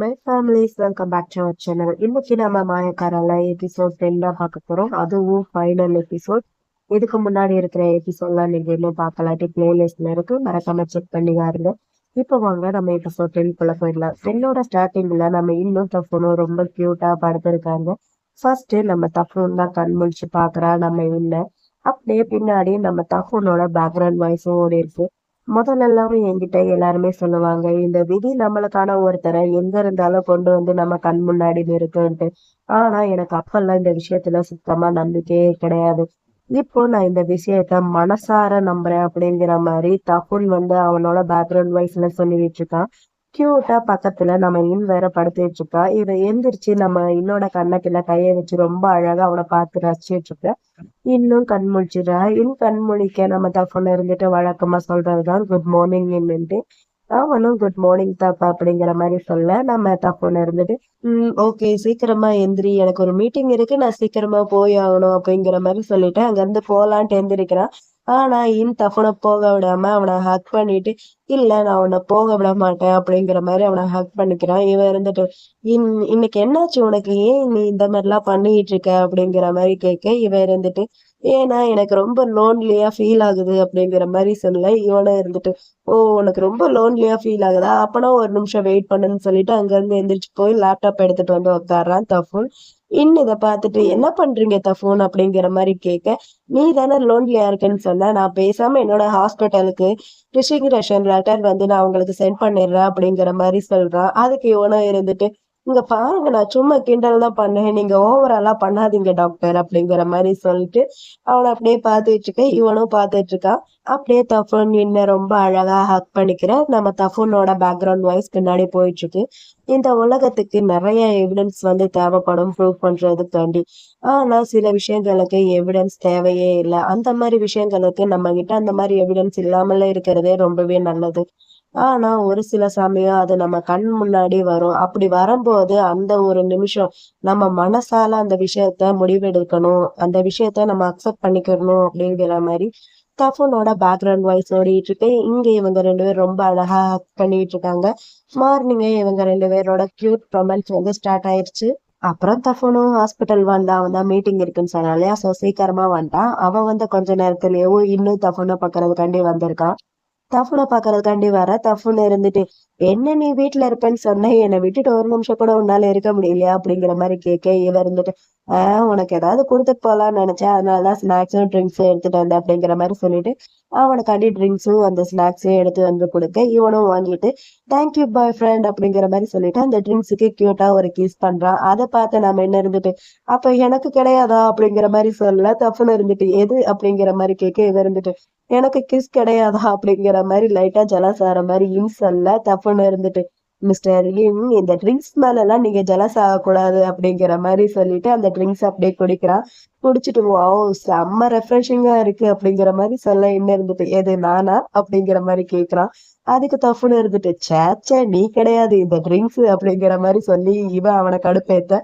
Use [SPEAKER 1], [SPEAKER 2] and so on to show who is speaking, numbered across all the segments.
[SPEAKER 1] My families welcome back to our channel இன்னைக்கு நம்ம மாயக்காரல episode ten பார்க்க போறோம். அதுவும் ஃபைனல் எபிசோட் இதுக்கு முன்னாடி இருக்கிற எபிசோட்லாம் நீங்க இன்னும் பார்க்கலாட்டி பிளேலிஸ்ட்ல இருக்கு. மறக்காம செக் பண்ணி இப்போ வாங்க நம்ம எபிசோட் டென் குள்ள போயிடலாம். டென்னோட ஸ்டார்டிங்ல நம்ம இன்னும் தஃபனும் ரொம்ப கியூட்டா படுத்திருக்காங்க. ஃபர்ஸ்ட் நம்ம தஃபூன் தான் கண் முழிச்சு பாக்குறா நம்ம இல்லை அப்படியே பின்னாடி நம்ம தஃபனோட பேக்ரவுண்ட் வாய்ஸும் ஓடி இருக்கு. முதல்ல எல்லாரும் என்கிட்ட எல்லாருமே சொல்லுவாங்க இந்த விதி நம்மளுக்கான ஒருத்தரை எங்க இருந்தாலும் கொண்டு வந்து நம்ம கண் முன்னாடி நிறுத்துன்ட்டு. ஆனா எனக்கு அப்பெல்லாம் இந்த விஷயத்துல சுத்தமா நம்பிக்கையே கிடையாது. இப்போ நான் இந்த விஷயத்த மனசார நம்புறேன் அப்படிங்கிற மாதிரி தகுல் வந்து அவனோட பேக்ரவுண்ட் வாய்ஸ்ல சொல்லிட்டு இருக்கான். கியூட்டா பக்கத்துல நம்ம இன் வேற படுத்துட்டு இருக்கா இவ எந்திரிச்சு நம்ம இன்னோட கண்ணக்கில கையை வச்சு ரொம்ப அழகா அவனை பார்த்து ரசிச்சுட்டு இருக்க இன்னும் கண் முழிச்சிடா இன் கண் முழிக்க நம்ம தஃபோன்ல இருந்துட்டு வழக்கமா சொல்றதுதான் குட் மார்னிங் என்னன்ட்டு. அவனும் குட் மார்னிங் தாப்பா அப்படிங்கிற மாதிரி சொல்ல நம்ம தஃபோன்ல இருந்துட்டு ம் ஓகே சீக்கிரமா எந்திரி. எனக்கு ஒரு மீட்டிங் இருக்கு. நான் சீக்கிரமா போய் ஆகணும். அப்படிங்கிற மாதிரி சொல்லிட்டு அங்க இருந்து போலான்ட்டு எந்திரிக்கிறான். ஆனா இன் அவனை போக விடாம அவனை ஹக் பண்ணிட்டு இல்ல நான் உன்னை போக விட மாட்டேன் அப்படிங்கிற மாதிரி அவனை ஹக் பண்ணிக்கிறான். இவன் இருந்துட்டு இன் இன்னைக்கு என்னாச்சு உனக்கு? ஏன் நீ இந்த மாதிரிலாம் பண்ணிட்டு இருக்க? அப்படிங்கிற மாதிரி கேட்க இவன் இருந்துட்டு ஏன்னா எனக்கு ரொம்ப லோன்லியா ஃபீல் ஆகுது அப்படிங்கிற மாதிரி சொல்ல இவனும் இருந்துட்டு ஓ உனக்கு ரொம்ப லோன்லியா ஃபீல் ஆகுதா? அப்பனா ஒரு நிமிஷம் வெயிட் பண்ணுன்னு சொல்லிட்டு அங்க இருந்து எந்திரிச்சு போய் லேப்டாப் எடுத்துட்டு வந்து உட்காடுறான் தஃபுல் இன்னும் இதை பார்த்துட்டு என்ன பண்றீங்க தஃபூன் அப்படிங்கிற மாதிரி கேட்க நீ தானே லோன்லியா இருக்குன்னு சொன்ன. நான் பேசாம என்னோட ஹாஸ்பிட்டலுக்கு ரிஷிகிரேஷன் லெட்டர் வந்து நான் உங்களுக்கு சென்ட் பண்ணிடுறேன் அப்படிங்கிற மாதிரி சொல்றான் அதுக்கு இவனும் இருந்துட்டு இங்க பாருங்க நான் சும்மா கிண்டல் தான் பண்ணேன். நீங்க ஓவராலாம் பண்ணாதீங்க டாக்டர் அப்படிங்கிற மாதிரி சொல்லிட்டு அவனை அப்படியே பார்த்துட்டு இருக்க இவனும் பார்த்துட்டு இருக்கான். அப்படியே தஃபூன் இன்னும் ரொம்ப அழகா ஹக் பண்ணிக்கிற நம்ம தஃபூனோட பேக்ரவுண்ட் வாய்ஸ் பின்னாடி போயிட்டு இருக்கு இந்த உலகத்துக்கு நிறைய எவிடன்ஸ் வந்து தேவைப்படும் ப்ரூவ் பண்றதுக்காண்டி. ஆனா சில விஷயங்களுக்கு எவிடன்ஸ் தேவையே இல்லை. அந்த மாதிரி விஷயங்களுக்கு நம்ம கிட்ட அந்த மாதிரி எவிடன்ஸ் இல்லாமலே இருக்கிறதே ரொம்பவே நல்லது. ஆனா ஒரு சில சமயம் அது நம்ம கண் முன்னாடி வரும். அப்படி வரும்போது அந்த ஒரு நிமிஷம் நம்ம மனசால அந்த விஷயத்த முடிவெடுக்கணும். அந்த விஷயத்த நம்ம அக்செப்ட் பண்ணிக்கணும் அப்படிங்கிற மாதிரி தஃபனோட பேக்ரவுண்ட் வாய்ஸ் ஓடிட்டு இருக்கு. இங்க இவங்க ரெண்டு பேரும் ரொம்ப அழகா பண்ணிட்டு இருக்காங்க. மார்னிங்கே இவங்க ரெண்டு பேரோட கியூட் ரொமான்ஸ் வந்து ஸ்டார்ட் ஆயிடுச்சு அப்புறம் தஃபனும் ஹாஸ்பிட்டல் வந்தா அவன் தான் மீட்டிங் இருக்குன்னு சொன்னான் இல்லையா? ஸோ சீக்கிரமா வந்துட்டான் அவன் வந்து கொஞ்ச நேரத்துலயோ இன்னும் தஃபனை பாக்குறதுக்காண்டி வந்திருக்கான். தஃபனை பாக்குறதுக்காண்டி வர தஃபுன்னு இருந்துட்டு என்ன நீ வீட்டுல இருப்பேன்னு சொன்ன என்னை விட்டுட்டு ஒரு நிமிஷம் கூட உன்னால இருக்க முடியலையா? அப்படிங்கிற மாதிரி கேட்க இவ இருந்துட்டு உனக்கு ஏதாவது கொடுத்துட்டு போலாம்னு நினைச்சேன். அதனாலதான் ஸ்நாக்ஸும் ட்ரிங்க்ஸும் எடுத்துட்டு வந்தேன் அப்படிங்கிற மாதிரி சொல்லிட்டு அவனுக்காண்டி ட்ரிங்க்ஸும் அந்த ஸ்நாக்ஸையும் எடுத்து வந்து கொடுக்க இவனும் வாங்கிட்டு தேங்க்யூ பாய் ஃப்ரெண்ட் அப்படிங்கிற மாதிரி சொல்லிட்டு அந்த ட்ரிங்க்ஸுக்கு கியூட்டா ஒரு கிஸ் பண்றான். அதை பார்த்து நம்ம என்ன இருந்துட்டு அப்ப எனக்கு கிடையாதா? அப்படிங்கிற மாதிரி சொல்ல தப்புன்னு இருந்துட்டு எது? அப்படிங்கிற மாதிரி கேட்க இவ இருந்துட்டு எனக்கு கிஸ் கிடையாதா? அப்படிங்கிற மாதிரி லைட்டா ஜலாசார மாதிரி இன்சல்ல தப்புன்னு இருந்துட்டு மிஸ்டர் இம் இந்த ட்ரிங்க்ஸ் மேல எல்லாம் நீங்க ஜலஸ் ஆகக்கூடாது அப்படிங்கிற மாதிரி சொல்லிட்டு அந்த ட்ரிங்க்ஸ் அப்படியே குடிக்கிறான். குடிச்சிட்டு ஓ செம்ம ரெஃப்ரெஷிங்கா இருக்கு அப்படிங்கிற மாதிரி சொல்ல என்ன இருந்துட்டு எது நானா? அப்படிங்கிற மாதிரி கேக்குறான். அதுக்கு தப்புன்னு இருந்துட்டு சேச்சே நீ கிடையாது இந்த ட்ரிங்க்ஸ் அப்படிங்கிற மாதிரி சொல்லி இவன் அவனை கடுப்பேத்த.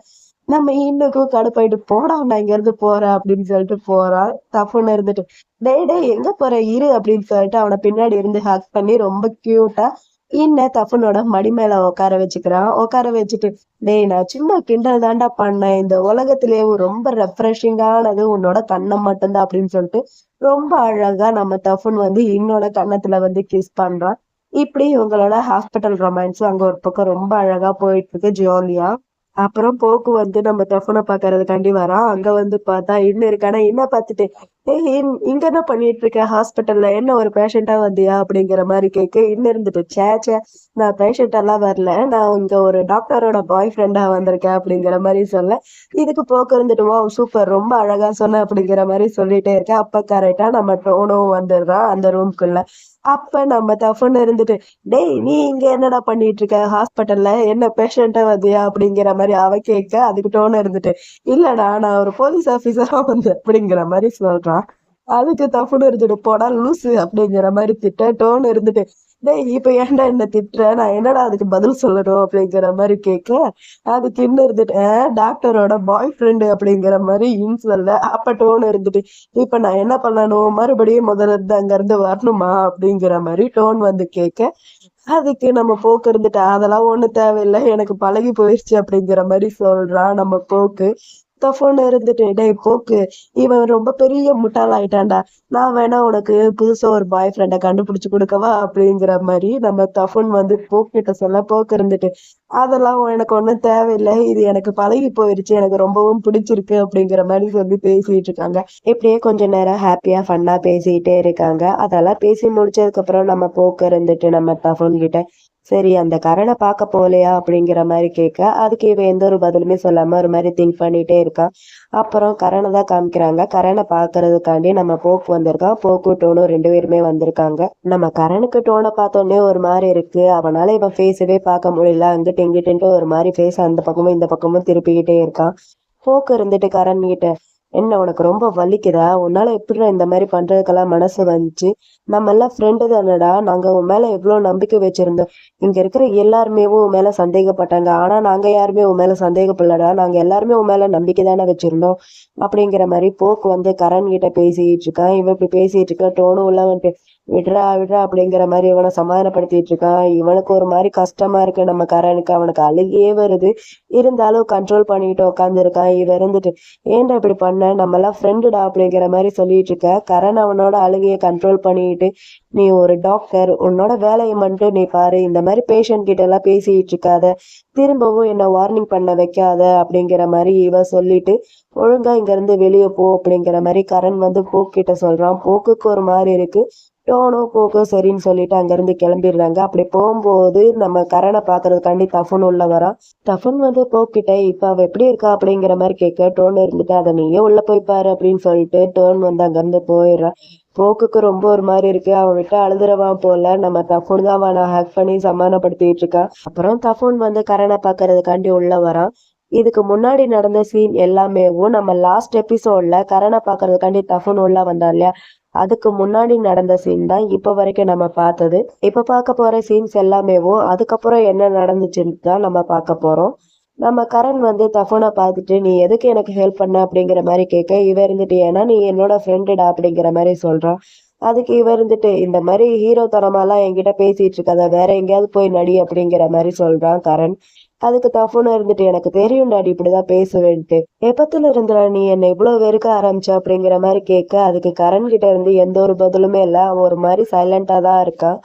[SPEAKER 1] நம்ம இன்னுக்கும் கடுப்பாயிட்டு போடா நான் இங்க இருந்து போறேன் அப்படின்னு சொல்லிட்டு போறான். தப்புன்னு இருந்துட்டு டே டே எங்க போற? இரு அப்படின்னு சொல்லிட்டு அவனை பின்னாடி இருந்து ஹக் பண்ணி ரொம்ப கியூட்டா இன்ன தப்புனோட மடி மேல உட்கார வச்சுக்கிறான் உட்கார வச்சுட்டு டேய் நான் சும்மா கிண்டல் தாண்டா பண்ணேன். இந்த உலகத்திலேயே ரொம்ப ரெஃப்ரெஷிங்கானது உன்னோட கண்ணம் மட்டும்தான் அப்படின்னு சொல்லிட்டு ரொம்ப அழகா நம்ம தப்புன் வந்து இன்னோட கண்ணத்துல வந்து கிஸ் பண்றான் இப்படி இவங்களோட ஹாஸ்பிட்டல் ரொமான்ஸும் அங்க ஒரு பக்கம் ரொம்ப அழகா போயிட்டு இருக்கு ஜாலியா. அப்புறம் போக்கு வந்து நம்ம தஃபனை பாக்குறதுக்காண்டி வரான் அங்க வந்து பார்த்தா இன்னும் இருக்கானா என்ன பார்த்துட்டு ஏய் இங்க என்ன பண்ணிட்டு இருக்க ஹாஸ்பிட்டல்ல என்ன ஒரு பேஷண்டா வந்தியா அப்படிங்கிற மாதிரி கேட்க இன்னும் இருந்துட்டு சே நான் பேஷண்ட் எல்லாம் வரல. நான் இங்க ஒரு டாக்டரோட பாய் ஃப்ரெண்டா வந்திருக்கேன் அப்படிங்கிற மாதிரி சொல்ல இதுக்கு போக்கு இருந்துட்டு வா சூப்பர் ரொம்ப அழகா சொன்ன அப்படிங்கிற மாதிரி சொல்லிட்டே இருக்கேன். அப்ப கரெக்டா நம்ம டோனும் வந்துடுறான் அந்த ரூம்குள்ள அப்ப நம்ம தஃபன் இருந்துட்டு டேய் நீ இங்க என்னடா பண்ணிட்டு இருக்க ஹாஸ்பிட்டல்ல என்ன பேஷண்டா வந்தியா? அப்படிங்கிற மாதிரி அவ கேட்க அதுக்கு டோன் இருந்துட்டு இல்லடா நான் ஒரு போலீஸ் ஆபீசரா வந்து அப்படிங்கிற மாதிரி சொல்றான் அதுக்கு தப்புன்னு இருந்துட்டு போடா லூசு. அப்படிங்கிற மாதிரி திட்ட டோன் இருந்துட்டு டேய் இப்ப ஏன்டா என்ன திட்டுற? நான் என்னடா அதுக்கு பதில் சொல்லணும் அப்படிங்கிற மாதிரி கேட்க அதுக்கு இன்னும் இருந்துட்டு டாக்டரோட பாய் ஃப்ரெண்டு அப்படிங்கிற மாதிரி இன் சொல்ல அப்ப டோன் இருந்துட்டு இப்ப நான் என்ன பண்ணணும்? மறுபடியும் முதல்ல இருந்து அங்க இருந்து வரணுமா? அப்படிங்கிற மாதிரி டோன் வந்து கேட்க அதுக்கு நம்ம போக்கு இருந்துட்டு? அதெல்லாம் ஒண்ணும் தேவையில்லை. எனக்கு பழகி போயிடுச்சு அப்படிங்கிற மாதிரி சொல்றான் நம்ம போக்கு. தஃபோன் இருந்துட்டு டே போக்கு. இவன் ரொம்ப பெரிய முட்டாள் ஆயிட்டான்டா. நான் வேணா உனக்கு புதுசா ஒரு பாய் ஃப்ரெண்டை கண்டுபிடிச்சு கொடுக்கவா? அப்படிங்கிற மாதிரி நம்ம தஃபோன் வந்து போக்கிட்ட சொல்ல போக்கு இருந்துட்டு அதெல்லாம் எனக்கு ஒன்றும் தேவையில்லை. இது எனக்கு பழகி போயிருச்சு. எனக்கு ரொம்பவும் பிடிச்சிருக்கு. அப்படிங்கிற மாதிரி சொல்லி பேசிட்டு இருக்காங்க. இப்படியே கொஞ்ச நேரம் ஹாப்பியா ஃபன்னா பேசிக்கிட்டே இருக்காங்க. அதெல்லாம் பேசி முடிச்சதுக்கு அப்புறம் நம்ம போக்கு இருந்துட்டு நம்ம தஃபோன் கிட்ட சரி அந்த கரணை பார்க்க போகலையா அப்படிங்கிற மாதிரி கேட்க அதுக்கு இவன் எந்த ஒரு பதிலுமே சொல்லாம ஒரு மாதிரி திங்க் பண்ணிட்டே இருக்கான் அப்புறம் கரணை தான் காமிக்கிறாங்க. கரணை பார்க்கறதுக்காண்டி நம்ம போக்கு வந்திருக்கான் போக்கு டோனும் ரெண்டு பேருமே வந்திருக்காங்க. நம்ம கரனுக்கு டோனை பார்த்தோன்னே ஒரு மாதிரி இருக்கு. அவனால இவன் ஃபேஸவே பார்க்க முடியல. அங்கிட்டு இங்கிட்டு ஒரு மாதிரி ஃபேஸ் அந்த பக்கமும் இந்த பக்கமும் திருப்பிக்கிட்டே இருக்கான். போக்கு இருந்துட்டு கரண் கிட்ட என்ன உனக்கு ரொம்ப வலிக்குதா? உன்னால எப்படிடா இந்த மாதிரி பண்றதுக்கெல்லாம் மனசு வந்துச்சு? நம்ம எல்லாம் ஃப்ரெண்டு தானடா. நாங்க உன் மேல எவ்வளவு நம்பிக்கை வச்சிருந்தோம். இங்க இருக்கிற எல்லாருமே உன் மேல சந்தேகப்பட்டாங்க. ஆனா நாங்க யாருமே உன் மேல சந்தேகப்படலடா. நாங்க எல்லாருமே உன் மேல நம்பிக்கை தானே வச்சிருந்தோம். அப்படிங்கிற மாதிரி போக்கு வந்து கரண் கிட்ட பேசிட்டு இருக்கான். இவன் இப்படி பேசிட்டு இருக்க டோனும் உள்ள வந்துட்டு விடுறா விடுறா அப்படிங்கிற மாதிரி இவனை சமாதானப்படுத்திட்டு இருக்கான் இவனுக்கு ஒரு மாதிரி கஷ்டமா இருக்கு. நம்ம கரனுக்கு அவனுக்கு அழுகியே வருது. இருந்தாலும் கண்ட்ரோல் பண்ணிட்டு உட்காந்துருக்கான் இவன் இருந்துட்டு ஏன்டா இப்படி பண்ண? நம்ம எல்லாம் ஃப்ரெண்டுடா அப்படிங்கிற மாதிரி சொல்லிட்டு இருக்க கரண் அவனோட அழுகையை கண்ட்ரோல் பண்ணிட்டு நீ ஒரு டாக்டர் உன்னோட வேலையை மட்டும் நீ பாரு. இந்த மாதிரி பேஷண்ட் கிட்ட எல்லாம் பேசிட்டு இருக்காத திரும்பவும் என்ன வார்னிங் பண்ண வைக்காத. அப்படிங்கிற மாதிரி இவ சொல்லிட்டு ஒழுங்கா இங்க இருந்து வெளியே போ. அப்படிங்கிற மாதிரி கரண் வந்து போக்கிட்ட சொல்றான். போக்குக்கு ஒரு மாதிரி இருக்கு. டோனோ போக்கோ சரின்னு சொல்லிட்டு அங்கிருந்து கிளம்பிடுறாங்க. அப்படி போகும்போது நம்ம கரணை பார்க்கறதுக்காண்டி தஃபன் உள்ள வரான் தஃபன் வந்து போக்கிட்ட இப்போ அவள் எப்படி இருக்கா? அப்படிங்கிற மாதிரி கேட்க டோன் இருந்துட்டு அதை நீயே உள்ள போய் பாரு அப்படின்னு சொல்லிட்டு டோன் வந்து அங்கேருந்து போயிடுறான் போக்குக்கு ரொம்ப ஒரு மாதிரி இருக்கு. அவன் விட்டு அழுதுறவான் போல. நம்ம தஃபோன் தான் அவனை ஹேக் பண்ணி சமாதானப்படுத்திட்டு இருக்கான் அப்புறம் தஃபோன் வந்து கரணை பாக்குறதுக்காண்டி உள்ள வரான் இதுக்கு முன்னாடி நடந்த சீன் எல்லாமேவும் நம்ம லாஸ்ட் எபிசோட்ல கரணை பாக்குறதுக்காண்டி தஃபோன் உள்ள வந்தான் இல்லையா? அதுக்கு முன்னாடி நடந்த சீன் தான் இப்ப வரைக்கும் நம்ம பார்த்தது. இப்ப பார்க்க போற சீன்ஸ் எல்லாமேவும் அதுக்கப்புறம் என்ன நடந்துச்சுன்னு தான் நம்ம பார்க்க போறோம். நம்ம கரண் வந்து தஃபோனை பார்த்துட்டு நீ எதுக்கு எனக்கு ஹெல்ப் பண்ண? அப்படிங்கிற மாதிரி கேட்க இவ இருந்துட்டு ஏன்னா நீ என்னோட ஃப்ரெண்டுடா அப்படிங்கிற மாதிரி சொல்றான். அதுக்கு இவ இருந்துட்டு இந்த மாதிரி ஹீரோ தனமாலாம் என்கிட்ட பேசிட்டு இருக்காத வேற எங்கேயாவது போய் நடி அப்படிங்கிற மாதிரி சொல்றான் கரண். அதுக்கு தஃபுன்னு இருந்துட்டு எனக்கு தெரியும் டாடி இப்படிதான் பேசுவேன்ட்டு. எப்பத்துல இருந்துடா நீ என்னை இவ்வளவு வெறுக்க ஆரம்பிச்ச அப்படிங்கிற மாதிரி கேட்க அதுக்கு கரண் கிட்ட இருந்து எந்த ஒரு பதிலுமே இல்லை. அவன் ஒரு மாதிரி சைலண்டா தான் இருக்கான்.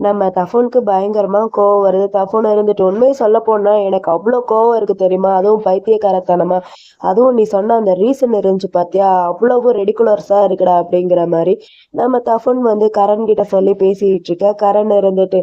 [SPEAKER 1] நம்ம தஃபோனுக்கு பயங்கரமா கோவம் வருது. தஃபோன் இருந்துட்டு உண்மையை சொல்ல போனா எனக்கு அவ்வளோ கோவம் இருக்கு தெரியுமா? அதுவும் பைத்தியக்காரத்தனமா. அதுவும் நீ சொன்ன அந்த ரீசன் இருந்துச்சு பாத்தியா? அவ்வளவு ரெடிகுலர்ஸா இருக்குடா அப்படிங்கிற மாதிரி. நம்ம தஃபோன் வந்து கரண் கிட்ட சொல்லி பேசிட்டு இருக்க. கரண் இருந்துட்டு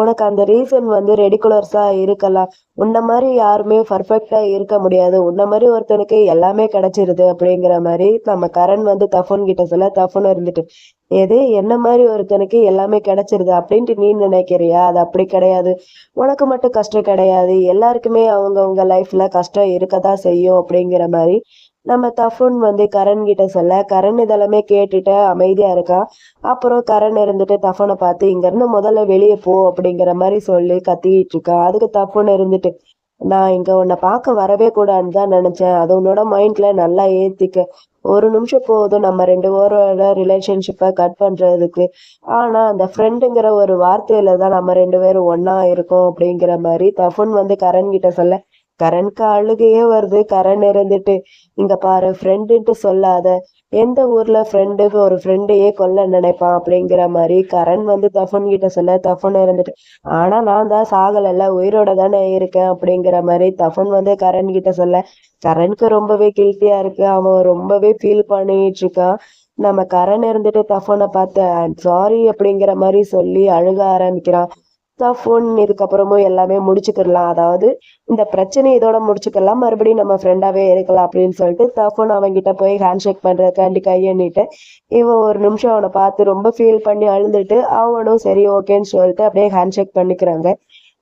[SPEAKER 1] உனக்கு அந்த ரீசன் வந்து ரெடிகுலர்ஸா இருக்கலாம் உன்ன மாதிரி யாருமே பர்ஃபெக்டா இருக்க முடியாது. உன்ன மாதிரி ஒருத்தனுக்கு எல்லாமே கிடைச்சிருது அப்படிங்கிற மாதிரி நம்ம கரண் வந்து தஃபோன் கிட்ட சொல்ல தஃபோன் இருந்துட்டு எது? என்ன மாதிரி ஒருத்தனுக்கு எல்லாமே கிடைச்சிருது? அப்படின்ட்டு நீ நினைக்கிறியா? அது அப்படி கிடையாது. உனக்கு மட்டும் கஷ்டம் கிடையாது. எல்லாருக்குமே அவங்கவுங்க லைஃப்ல கஷ்டம் இருக்கதான் செய்யும் அப்படிங்கிற மாதிரி நம்ம தஃபுன் வந்து கரண் கிட்ட சொல்ல கரண் இதெல்லாமே கேட்டுட்டு அமைதியா இருக்கான் அப்புறம் கரண் இருந்துட்டு தஃபனை பார்த்து இங்க இருந்து முதல்ல வெளியே போ அப்படிங்கிற மாதிரி சொல்லி கத்திக்கிட்டு இருக்கான் அதுக்கு தஃபுன் இருந்துட்டு நான் இங்க உன்னை பார்க்க வரவே கூடாதுன்னு தான் நினைச்சேன். அது உன்னோட மைண்ட்ல நல்லா ஏத்திக்க. ஒரு நிமிஷம் போதும். நம்ம ரெண்டு பேரோட ரிலேஷன்ஷிப்பை கட் பண்றதுக்கு. ஆனா அந்த ஃப்ரெண்டுங்கிற ஒரு வார்த்தையில தான் நம்ம ரெண்டு பேரும் ஒன்னா இருக்கோம் அப்படிங்கிற மாதிரி தஃபுன் வந்து கரண் கிட்ட சொல்ல கரண்க்கு அழுகையே வருது. கரண் இருந்துட்டு இங்க பாரு ஃப்ரெண்டுன்ட்டு சொல்லாத. எந்த ஊர்ல ஃப்ரெண்டுக்கு ஒரு ஃப்ரெண்டையே கொல்ல நினைப்பான்? அப்படிங்கிற மாதிரி கரண் வந்து தஃபன் கிட்ட சொல்ல தஃபன் இருந்துட்டு ஆனா நான் தான் சாகலைல்ல உயிரோட தானே இருக்கேன். அப்படிங்கிற மாதிரி தஃபன் வந்து கரண் கிட்ட சொல்ல கரண்க்கு ரொம்பவே கில்ட்டியா இருக்கு. அவன் ரொம்பவே ஃபீல் பண்ணிட்டு இருக்கான். நம்ம கரண் இருந்துட்டு தஃபனை பார்த்து சாரி அப்படிங்கிற மாதிரி சொல்லி அழுக ஆரம்பிக்கிறான். ஃபோன் இதுக்கப்புறமும் எல்லாமே முடிச்சுக்கிடலாம். அதாவது இந்த பிரச்சனை இதோட முடிச்சுக்கலாம் மறுபடியும் நம்ம ஃப்ரெண்டாகவே இருக்கலாம் அப்படின்னு சொல்லிட்டு தஃபோன் அவன்கிட்ட போய் ஹேண்ட் ஷேக் பண்ணுறதுக்காண்டி கையண்ணிட்டு இவன் ஒரு நிமிஷம் அவனை பார்த்து ரொம்ப ஃபீல் பண்ணி அழுதுட்டு அவனும் சரி ஓகேன்னு சொல்லிட்டு அப்படியே ஹேண்ட் ஷேக் பண்ணிக்கிறாங்க.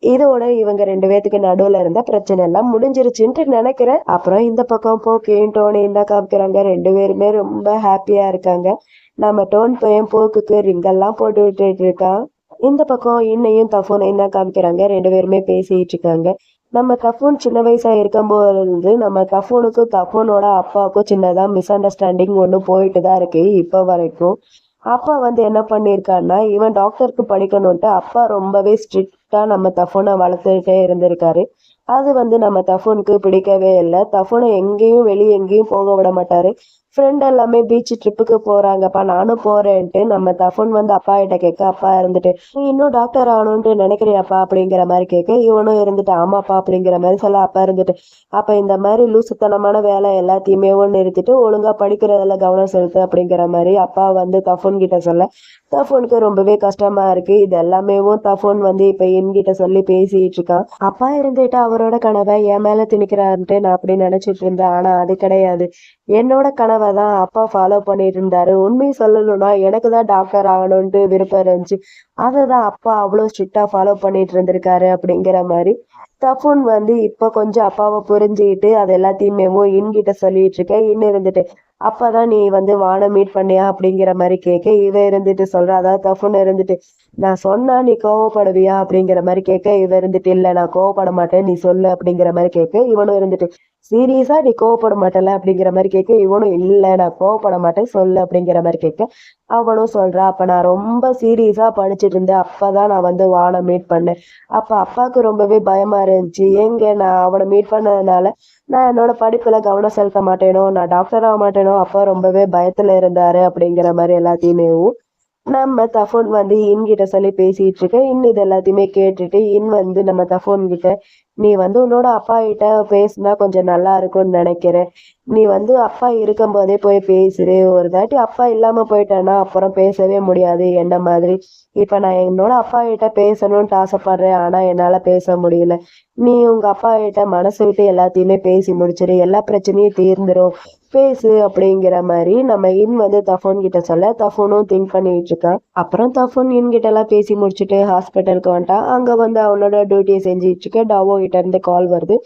[SPEAKER 1] இதோட இவங்க ரெண்டு பேத்துக்கு நடுவில் இருந்த பிரச்சனை எல்லாம் முடிஞ்சிருச்சுன்ட்டு நினைக்கிறேன். அப்புறம் இந்த பக்கம் போக்கையும் டோனையும் தான் காமிக்கிறாங்க. ரெண்டு பேருமே ரொம்ப ஹாப்பியாக இருக்காங்க. நம்ம டோன் பையன் போக்குக்கு ரிங்கெல்லாம் போட்டு விட்டுட்டு இருக்கான். இந்த பக்கம் இன்னையும் தஃபோன் என்ன காமிக்கிறாங்க? ரெண்டு பேருமே பேசிட்டு இருக்காங்க நம்ம தஃபோன் சின்ன வயசா இருக்கும்போது இருந்து நம்ம தஃபோனுக்கும் தஃபோனோட அப்பாவுக்கும் சின்னதா மிஸ் அண்டர்ஸ்டாண்டிங் ஒன்று போயிட்டு தான் இருக்கு இப்போ வரைக்கும். அப்பா வந்து என்ன பண்ணியிருக்காருன்னா இவன் டாக்டருக்கு படிக்கணும்ட்டு அப்பா ரொம்பவே ஸ்ட்ரிக்ட் ஸ்ட்ரிக்டா நம்ம தஃபோனை வளர்த்துக்கிட்டே இருந்திருக்காரு. அது வந்து நம்ம தஃபோனுக்கு பிடிக்கவே இல்லை. தஃபோனை எங்கேயும் வெளியே எங்கேயும் போக விட மாட்டாரு. ஃப்ரெண்ட் எல்லாமே பீச் ட்ரிப்புக்கு போறாங்கப்பா நானும் போறேன்ட்டு. நம்ம தஃபோன் வந்து அப்பா கிட்ட கேட்க அப்பா இருந்துட்டு நீ இன்னும் டாக்டர் ஆகணும்ட்டு நினைக்கிறியாப்பா? அப்படிங்கிற மாதிரி கேட்க இவனும் இருந்துட்டு ஆமாப்பா அப்படிங்கிற மாதிரி சொல்ல அப்பா இருந்துட்டு. அப்ப இந்த மாதிரி லூசுத்தனமான வேலை எல்லாத்தையுமே நிறுத்திட்டு ஒழுங்கா படிக்கிறதுல கவனம் செலுத்து அப்படிங்கிற மாதிரி அப்பா வந்து தஃபோன் கிட்ட சொல்ல தஃபோனுக்கு ரொம்பவே கஷ்டமா இருக்கு. இது எல்லாமேவும் தஃபோன் வந்து இப்ப என்கிட்ட சொல்லி பேசிட்டு இருக்கான். அப்பா இருந்துட்டு அவரோட கனவை என் மேல திணிக்கிறாருன்ட்டு நான் அப்படி நினைச்சிட்டு இருந்தேன். ஆனா அது கிடையாது. என்னோட கனவை தான் அப்பா ஃபாலோ பண்ணிட்டு இருந்தாரு உண்மையை சொல்லணும்னா எனக்கு தான் டாக்டர் ஆகணும்ட்டு விருப்பம் இருந்துச்சு. அதை தான் அப்பா அவ்வளோ ஸ்ட்ரிக்டாக ஃபாலோ பண்ணிட்டு இருந்திருக்காரு அப்படிங்கிற மாதிரி தஃபூன் வந்து இப்போ கொஞ்சம் அப்பாவை புரிஞ்சுக்கிட்டு அது எல்லாத்தையுமே இன்கிட்ட சொல்லிட்டு இருக்கேன். இன்னும் இருந்துட்டு அப்பதான் நீ வந்து வானை மீட் பண்ணியா? அப்படிங்கிற மாதிரி கேட்க இவ இருந்துட்டு சொல்ற அதாவது தஃபுன் இருந்துட்டு நான் சொன்னா நீ கோவப்படுவியா? அப்படிங்கிற மாதிரி கேட்க இவ இருந்துட்டு இல்ல நான் கோவப்பட மாட்டேன் நீ சொல்லு அப்படிங்கிற மாதிரி கேட்க இவனும் இருந்துட்டு சீரியஸா நீ கோவப்பட மாட்டல அப்படிங்கிற மாதிரி கேட்க இவனும் இல்ல நான் கோவப்பட மாட்டேன் சொல்லு அப்படிங்கிற மாதிரி கேட்க அவனும் சொல்றா அப்ப நான் ரொம்ப சீரியஸா படிச்சுட்டு இருந்தேன். அப்பதான் நான் வந்து வானை மீட் பண்ணேன். அப்ப அப்பாவுக்கு ரொம்பவே பயமா இருந்துச்சு. எங்க நான் அவனை மீட் பண்ணதுனால நான் என்னோட படிப்புல கவனம் செலுத்த மாட்டேனோ நான் டாக்டர் ஆக மாட்டேனோ அப்பா ரொம்பவே பயத்துல இருந்தாரு அப்படிங்கிற மாதிரி எல்லாத்தையுமே நம்ம தஃபோன் வந்து இன்கிட்ட சொல்லி பேசிட்டு இருக்க. இன் இது எல்லாத்தையுமே கேட்டுட்டு இன் வந்து நம்ம தஃபோன் கிட்ட நீ வந்து உன்னோட அப்பா கிட்ட பேசினா கொஞ்சம் நல்லா இருக்கும்னு நினைக்கிறேன். நீ வந்து அப்பா இருக்கும்போதே போய் பேசுறு ஒரு தாட்டி அப்பா இல்லாம போயிட்டேன்னா அப்புறம் பேசவே முடியாது. என்ன மாதிரி? இப்ப நான் என்னோட அப்பா கிட்ட பேசணும்னு ஆசைப்படுறேன். ஆனா என்னால பேச முடியல. நீ உங்க அப்பா கிட்ட மனசு விட்டு எல்லாத்தையுமே பேசி முடிச்சிரு. எல்லா பிரச்சனையும் தீர்ந்துரும். பேசு அப்படிங்கிற மாதிரி நம்ம இன் வந்து தஃபோன் கிட்ட சொல்ல தஃபோனும் திங்க் பண்ணிட்டு இருக்கான் அப்புறம் தஃபோன் இன் கிட்ட எல்லாம் பேசி முடிச்சுட்டு ஹாஸ்பிட்டலுக்கு வந்துட்டான் அங்க வந்து அவனோட டியூட்டியை செஞ்சுட்டு இருக்க டாவோ கிட்ட இருந்து கால் வருது.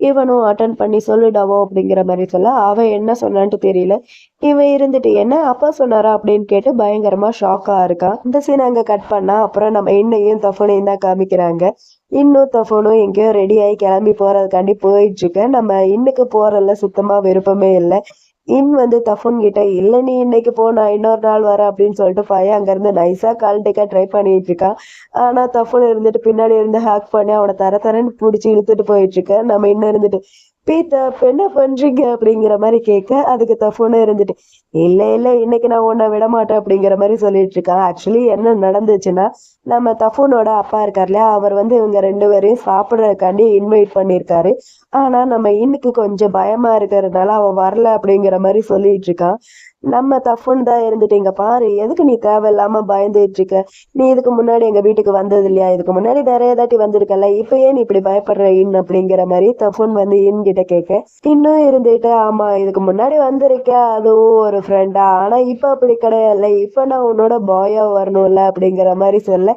[SPEAKER 1] இவனும் அட்டன் பண்ணி சொல்லிடாவோ அப்படிங்கிற மாதிரி சொல்ல அவன் என்ன சொன்னான்ட்டு தெரியல. இவன் இருந்துட்டு என்ன அப்பா சொன்னாரா? அப்படின்னு கேட்டு பயங்கரமா ஷாக்கா இருக்கான். இந்த சீன் அங்க கட் பண்ணா அப்புறம் நம்ம இன்னையும் தஃபனையும் தான் காமிக்கிறாங்க. இன்னும் தஃபனும் எங்கேயோ ரெடி ஆகி கிளம்பி போறதுக்காண்டி போயிட்டு இருக்க. நம்ம இன்னைக்கு போறதுல சுத்தமா விருப்பமே இல்லை. இன் வந்து தஃபுன் கிட்ட இல்லை நீ இன்னைக்கு போ நான் இன்னொரு நாள் வரேன் அப்படின்னு சொல்லிட்டு பையன் அங்கேருந்து நைஸாக கழட்டிக்க ட்ரை பண்ணிட்டு இருக்கான் ஆனால் தஃபுன் இருந்துட்டு பின்னாடி இருந்து ஹேக் பண்ணி அவனை தர தரன்னு பிடிச்சி இழுத்துட்டு போயிட்டு இருக்கேன் நம்ம இன்னும் இருந்துட்டு பீத்தா என்ன பண்றீங்க அப்படிங்கிற மாதிரி கேட்க அதுக்கு தஃபோன்னு இருந்துட்டு இல்ல இல்ல இன்னைக்கு நான் உன்னை விட மாட்டேன் அப்படிங்கிற மாதிரி சொல்லிட்டு இருக்கான் ஆக்சுவலி என்ன நடந்துச்சுன்னா நம்ம தஃபூனோட அப்பா இருக்கார் இல்லையா? அவர் வந்து இவங்க ரெண்டு பேரையும் சாப்பிட்றதுக்காண்டி இன்வைட் பண்ணியிருக்காரு. ஆனா நம்ம இன்னைக்கு கொஞ்சம் பயமா இருக்கிறதுனால அவன் வரல அப்படிங்கிற மாதிரி சொல்லிட்டு இருக்கான். நம்ம தப்புன்னு தான் இருந்துட்டு இங்க பாரு எதுக்கு நீ தேவையில்லாம பயந்துட்டு இருக்க நீ இதுக்கு முன்னாடி எங்க வீட்டுக்கு வந்தது இல்லையா? இதுக்கு முன்னாடி நிறைய தாட்டி வந்திருக்கல இப்ப ஏன் நீ இப்படி பயப்படுற இன் அப்படிங்கிற மாதிரி தஃபுன் வந்து இன் கிட்ட கேட்க இன்னும் இருந்துட்டு ஆமா இதுக்கு முன்னாடி வந்திருக்க அதுவும் ஒரு ஃப்ரெண்டா ஆனா இப்ப அப்படி கிடையாது இப்ப நான் உன்னோட பாயா வரணும்ல அப்படிங்கிற மாதிரி சொல்ல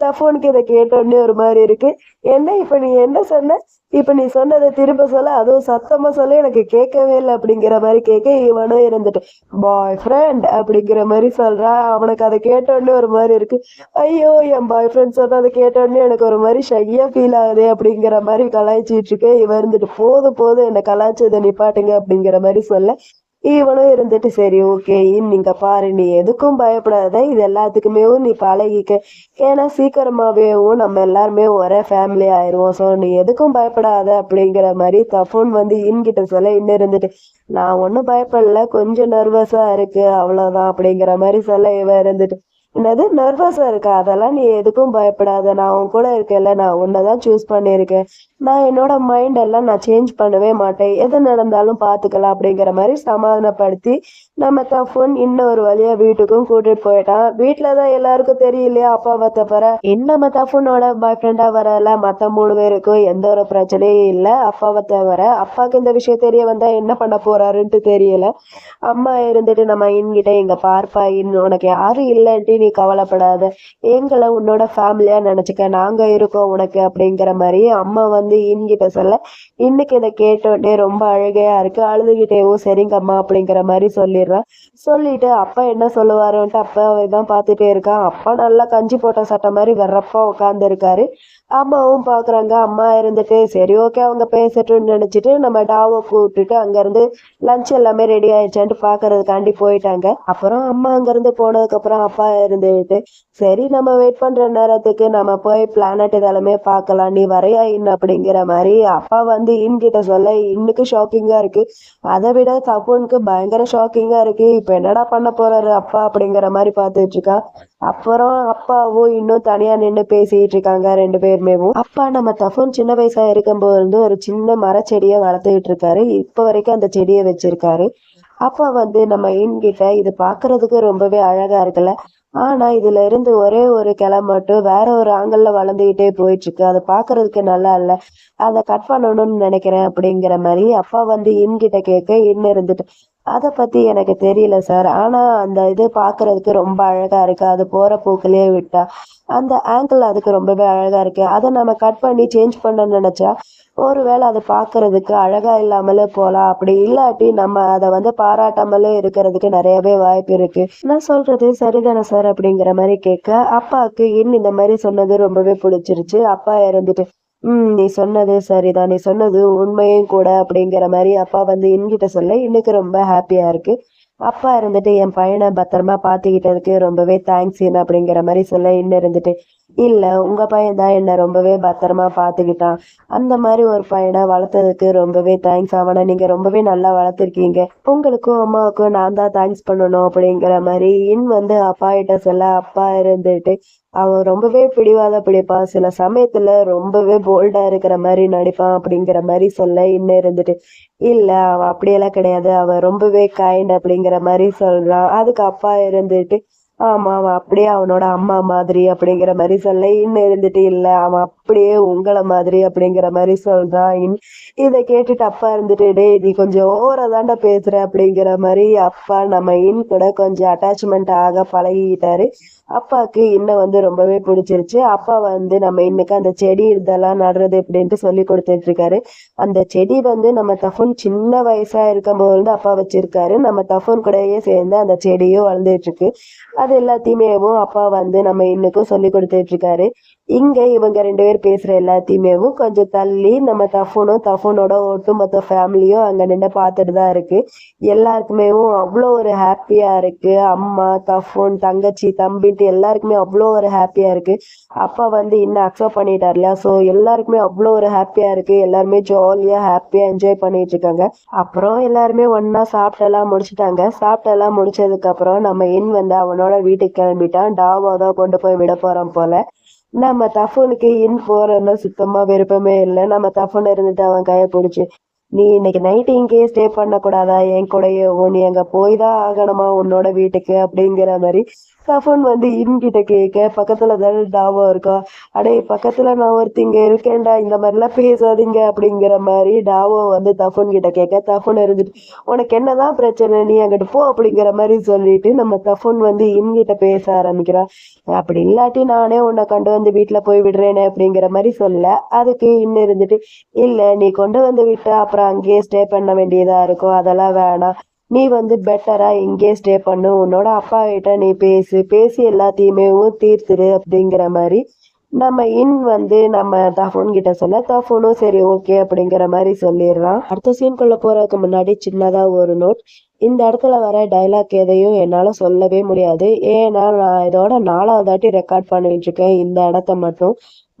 [SPEAKER 1] தஃபோனுக்கு இதை கேட்டோடனே ஒரு மாதிரி இருக்கு. என்ன இப்ப நீ என்ன சொன்ன? இப்ப நீ சொன்னதை திரும்ப சொல்ல அதுவும் சத்தமா சொல்ல எனக்கு கேட்கவே இல்லை அப்படிங்கிற மாதிரி கேட்க இவனும் இருந்துட்டு பாய் ஃப்ரெண்ட் அப்படிங்கிற மாதிரி சொல்றா. அவனுக்கு அதை கேட்டோடனே ஒரு மாதிரி இருக்கு. ஐயோ என் பாய் ஃப்ரெண்ட் சொன்னதை கேட்டோடனே எனக்கு ஒரு மாதிரி ஷையாக ஃபீல் ஆகுது அப்படிங்கிற மாதிரி கலாய்ச்சிட்டு இருக்கேன் இவன் இருந்துட்டு போதும் போதும் என்னை கலாய்ச்சதை நிப்பாட்டுங்க அப்படிங்கிற மாதிரி சொல்ல. இவனும் இருந்துட்டு சரி ஓகே நீங்க பாரு நீ எதுக்கும் பயப்படாத. இது எல்லாத்துக்குமே நீ பழகிக்க. ஏன்னா சீக்கிரமாவேவும் நம்ம எல்லாருமே ஒரே ஃபேமிலி ஆயிடுவோம் ஸோ நீ எதுக்கும் பயப்படாத அப்படிங்கிற மாதிரி தஃபோன் வந்து இன்கிட்ட சொல்ல இன்னும் இருந்துட்டு நான் ஒன்றும் பயப்படல. கொஞ்சம் நர்வஸா இருக்கு. அவ்வளோதான் அப்படிங்கிற மாதிரி சொல்ல இவன் இருந்துட்டு என்னது? நர்வஸா இருக்கா? அதெல்லாம் நீ எதுக்கும் பயப்படாத. நான் உன் கூட இருக்கேன்ல. நான் உன்னதான் சூஸ் பண்ணியிருக்கேன். நான் என்னோட மைண்ட் எல்லாம் நான் சேஞ்ச் பண்ணவே மாட்டேன். எது நடந்தாலும் பார்த்துக்கலாம் அப்படிங்கிற மாதிரி சமாதானப்படுத்தி நம்ம தஃபுன் இன்னொரு வழியா வீட்டுக்கும் கூட்டிட்டு போயிட்டான். வீட்டுல தான் எல்லாருக்கும் தெரியலையா? அப்பாவை தவிர நம்ம தஃபுனோட பாய் ஃப்ரெண்டா வரல மத்த மூணு பேருக்கும் எந்த ஒரு பிரச்சனையும் இல்லை. அப்பாவை தவிர அப்பாவுக்கு இந்த விஷயம் தெரிய வந்தா என்ன பண்ண போறாருன்ட்டு தெரியல. அம்மா இருந்துட்டு நம்ம இன்கிட்ட எங்க பார்ப்பா. இன் உனக்கு யாரும் இல்லைன்ட்டு நீ கவலைப்படாத. எங்களை உன்னோட ஃபேமிலியா நினைச்சுக்க. நாங்க இருக்கோம் உனக்கு அப்படிங்கிற மாதிரி அம்மா வந்து இன்கிட்ட சொல்ல இன்னைக்கு இதை கேட்டோடனே ரொம்ப அழகையா இருக்கு. அழுதுகிட்டேவும் சரிங்கம்மா அப்படிங்கிற மாதிரி சொல்லிடுறான் சொல்லிட்டு அப்பா என்ன சொல்லுவாருன்ட்டு அப்பா தான் பார்த்துட்டே இருக்கான். அப்பா நல்லா கஞ்சி போட்ட சட்டை மாதிரி வெறப்பா உட்காந்துருக்காரு அம்மாவும் பாக்குறாங்க. அம்மா இருந்துட்டு சரி ஓகே அவங்க பேசட்டும்னு நினைச்சிட்டு நம்ம டாவை கூப்பிட்டுட்டு அங்க இருந்து லஞ்ச் எல்லாமே ரெடி ஆயிடுச்சான்ட்டு பாக்குறதுக்காண்டி போயிட்டாங்க. அப்புறம் அம்மா அங்க இருந்து போனதுக்கு அப்புறம் அப்பா இருந்துட்டு சரி நம்ம வெயிட் பண்ற நேரத்துக்கு நம்ம போய் பிளானட் இதெல்லாமே பார்க்கலாம். நீ வரையா இன் அப்படிங்கிற மாதிரி அப்பா வந்து இன்கிட்ட சொல்ல இன்னுக்கு ஷாக்கிங்கா இருக்கு. அதை விட தப்புனுக்கு பயங்கர ஷாக்கிங்கா இருக்கு. இப்ப என்னடா பண்ண போறாரு அப்பா அப்படிங்கிற மாதிரி பார்த்துட்டு அப்புறம் அப்பாவும் இன்னும் தனியா நின்று பேசிட்டு இருக்காங்க ரெண்டு பேருமேவும் அப்பா நம்ம தஃபூன் சின்ன வயசா இருக்கும்போது வந்து ஒரு சின்ன மரச்செடியை வளர்த்துக்கிட்டு இருக்காரு. இப்ப வரைக்கும் அந்த செடியை வச்சிருக்காரு. அப்பா வந்து நம்ம இன்கிட்ட இது பாக்குறதுக்கு ரொம்பவே அழகா இருக்குல்ல. ஆனா இதுல இருந்து ஒரே ஒரு கிளை மட்டும் வேற ஒரு ஆங்கல்ல வளர்ந்துகிட்டே போயிட்டு இருக்கு அதை பாக்குறதுக்கு நல்லா இல்ல. அதை கட் பண்ணணும்னு நினைக்கிறேன் அப்படிங்கிற மாதிரி அப்பா வந்து இன்கிட்ட கேட்க இன்னு இருந்துட்டு அதை பற்றி எனக்கு தெரியல சார். ஆனால் அந்த இது பார்க்குறதுக்கு ரொம்ப அழகாக இருக்குது அது போகிற போக்குலயே விட்டால் அந்த ஆங்கிள் அதுக்கு ரொம்பவே அழகாக இருக்குது அதை நம்ம கட் பண்ணி சேஞ்ச் பண்ணணும்னு நினச்சா ஒரு வேளை அது பார்க்குறதுக்கு அழகாக இல்லாமலே போகலாம் அப்படி இல்லாட்டி நம்ம அதை வந்து பாராட்டாமலே இருக்கிறதுக்கு நிறையவே வாய்ப்பு இருக்குது நான் சொல்கிறது சரிதானே சார்? அப்படிங்கிற மாதிரி கேட்க அப்பாவுக்கு இன் இந்த மாதிரி சொன்னது ரொம்பவே பிடிச்சிருச்சு. அப்பா இறந்துட்டு உம் நீ சொன்னது சரிதான் நீ சொன்னது உண்மையும் கூட அப்படிங்கிற மாதிரி அப்பா வந்து என்கிட்ட சொல்ல இன்னைக்கு ரொம்ப ஹாப்பியா இருக்கு. அப்பா இருந்துட்டு என் பையனை பத்திரமா பாத்துக்கிட்டதுக்கு ரொம்பவே தேங்க்ஸ் அப்படிங்கிற மாதிரி சொல்ல இன்னும் இருந்துட்டு. இல்ல உங்க பையன் தான் என்ன ரொம்பவே பத்திரமா பாத்துக்கிட்டான். அந்த மாதிரி ஒரு பையனை வளர்த்ததுக்கு ரொம்பவே தேங்க்ஸ் அவனை. நீங்க ரொம்பவே நல்லா வளர்த்துருக்கீங்க. உங்களுக்கும் அம்மாவுக்கும் நான் தான் தேங்க்ஸ் பண்ணணும் அப்படிங்கிற மாதிரி இன் வந்து அப்பா கிட்ட சொல்ல அப்பா இருந்துட்டு அவன் ரொம்பவே பிடிவாத பிடிப்பான். சில சமயத்துல ரொம்பவே போல்டா இருக்கிற மாதிரி நடிப்பான் அப்படிங்கிற மாதிரி சொல்ல இன்னும் இருந்துட்டு. இல்ல அவன் அப்படியெல்லாம் கிடையாது. அவன் ரொம்பவே கைண்ட் அப்படிங்கிற மாதிரி சொல்றான். அதுக்கு அப்பா இருந்துட்டு ஆமா அவன் அப்படியே அவனோட அம்மா மாதிரி அப்படிங்கிற மாதிரி சொல்ல இன்னும் இருந்துட்டு இல்ல அவன் அப்படியே உங்களை மாதிரி அப்படிங்கிற மாதிரி சொல்றான் இதை கேட்டுட்டு அப்பா இருந்துட்டு டேய் நீ கொஞ்சம் ஓவரா தாண்டா பேசுற அப்படிங்கிற மாதிரி அப்பா நம்ம இன் கூட கொஞ்சம் அட்டாச்மெண்ட் ஆக பழகிட்டாரு. அப்பாவுக்கு இன்னும் வந்து ரொம்பவே பிடிச்சிருச்சு. அப்பா வந்து நம்ம இன்னைக்கு அந்த செடி இதெல்லாம் நடுறது எப்படின்ட்டு சொல்லி கொடுத்துட்டு இருக்காரு அந்த செடி வந்து நம்ம தஃபன் சின்ன வயசா இருக்கும் போது வந்து அப்பா வச்சிருக்காரு. நம்ம தஃபன் கூடயே சேர்ந்து அந்த செடியும் வளர்ந்துட்டு இருக்கு அது எல்லாத்தையுமேவும் அப்பா வந்து நம்ம இன்னைக்கும் சொல்லி கொடுத்துட்டு இருக்காரு இங்க இவங்க ரெண்டு பேர் பேசுற எல்லாத்தையுமேவும் கொஞ்சம் தள்ளி நம்ம தஃபனும் தஃபனோட ஒட்டுமொத்த ஃபேமிலியும் அங்க நின்று பார்த்துட்டு தான் இருக்கு. எல்லாருக்குமேவும் அவ்வளோ ஒரு ஹாப்பியா இருக்கு. அம்மா தஃபோன் தங்கச்சி தம்பின்ட்டு எல்லாருக்குமே அவ்வளோ ஒரு ஹாப்பியா இருக்கு. அப்பா வந்து இன்னும் அக்செப்ட் பண்ணிட்டார் இல்லையா? ஸோ எல்லாருக்குமே அவ்வளோ ஒரு ஹாப்பியா இருக்கு. எல்லாருமே ஜாலியா ஹாப்பியா என்ஜாய் பண்ணிட்டு இருக்காங்க. அப்புறம் எல்லாருமே ஒன்னா சாப்பிட்டெல்லாம் முடிச்சுட்டாங்க. சாப்பிட்டெல்லாம் முடிச்சதுக்கு அப்புறம் நம்ம என் வந்து அவனோட வீட்டுக்கு கிளம்பிட்டான். டாவோ தான் கொண்டு போய் விட போறோம் போல. நம்ம தஃபனுக்கு இன் போறதுல சுத்தமா விருப்பமே இல்லை. நம்ம தஃபன் இருந்துட்டு அவன் கையை பிடிச்சி நீ இன்னைக்கு நைட்டு இங்கேயே ஸ்டே பண்ணக்கூடாதா? என் கூடயே நீ அங்க போய் தான் ஆகணுமா? உன்னோட வீட்டுக்கு? அப்படிங்கிற மாதிரி சஃபன் வந்து இன்கிட்ட கேட்க பக்கத்துல தானே டாவா இருக்கா? அடே பக்கத்துல நான் ஒருத்திங்க இருக்கேன்டா இந்த மாதிரிலாம் பேசாதீங்க அப்படிங்கிற மாதிரி டாவோ வந்து தஃபன் கிட்ட கேட்க தஃபன் இருந்துட்டு உனக்கு என்னதான் பிரச்சனை நீ அங்கிட்டு போ அப்படிங்கிற மாதிரி சொல்லிட்டு நம்ம தஃபன் வந்து இன்கிட்ட பேச ஆரம்பிக்கிறான் அப்படி இல்லாட்டி நானே உன்னை கொண்டு வந்து வீட்டில் போய் விடுறேனே அப்படிங்கிற மாதிரி சொல்ல அதுக்கு இன்னும் இருந்துட்டு இல்லை நீ கொண்டு வந்து விட்டு அப்புறம் அங்கேயே ஸ்டே பண்ண வேண்டியதாக இருக்கும் அதெல்லாம் வேணாம். நீ வந்து பெட்டராக இங்கே ஸ்டே பண்ணு. உன்னோட அப்பா கிட்ட நீ பேசு. பேசி எல்லாத்தையுமே தீர்த்துரு அப்படிங்கிற மாதிரி. நம்ம இன் வந்து நம்ம தஃபோன் கிட்ட சொல்ல தஃபோனும் சரி ஓகே அப்படிங்கிற மாதிரி சொல்லிடுறான் அடுத்த சீன்குள்ள போறதுக்கு முன்னாடி சின்னதாக ஒரு நோட் இந்த இடத்துல வர டைலாக் எதையும் என்னால் சொல்லவே முடியாது. ஏன்னா நான் இதோட நாலாவது தாட்டி ரெக்கார்ட் பண்ணிட்டு இருக்கேன். இந்த இடத்த மட்டும்.